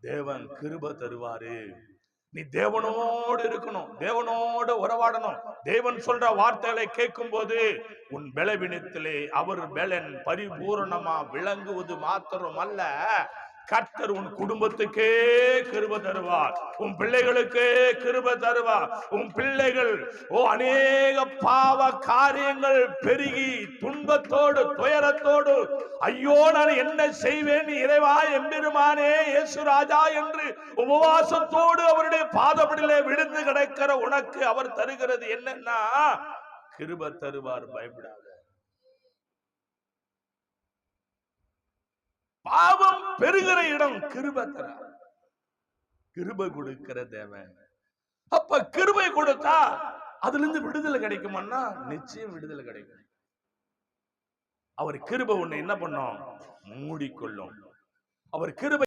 தேவன் கிருப தருவாரு. நீ தேவனோடு இருக்கணும் தேவனோடு உறவாடணும். தேவன் சொல்ற வார்த்தைகளை கேட்கும் போது உன் பலவினத்திலே அவர் பலன் பரிபூரணமா விளங்குவது மாத்திரம் அல்ல கர்த்தர் உன் குடும்பத்துக்கே கிருப தருவார். உன் பிள்ளைகளுக்கே கிருப தருவார். உன் பிள்ளைகள் ஓ அநேக பாவ காரியங்கள் பெருகி துன்பத்தோடு துயரத்தோடு ஐயோ நான் என்ன செய்வேன் இறைவா எம்பெருமானே இயேசு ராஜா என்று உபவாசத்தோடு அவருடைய பாதப்படியிலே விழுந்து கிடக்கிற உனக்கு அவர் தருகிறது. என்னன்னா கிருப தருவார். பயப்படாத. பாவம் பெருகிற இடம் கிருப தர. கிருப கொடுக்கிற தேவன். அப்ப கிருபை கொடுத்தா அதுல இருந்து விடுதலை கிடைக்குமான்னா நிச்சயம் விடுதலை கிடைக்கும். அவர் கிருபை உன்னை என்ன பண்ணும்? மூடிக்கொள்ளும். அவர் கிருபை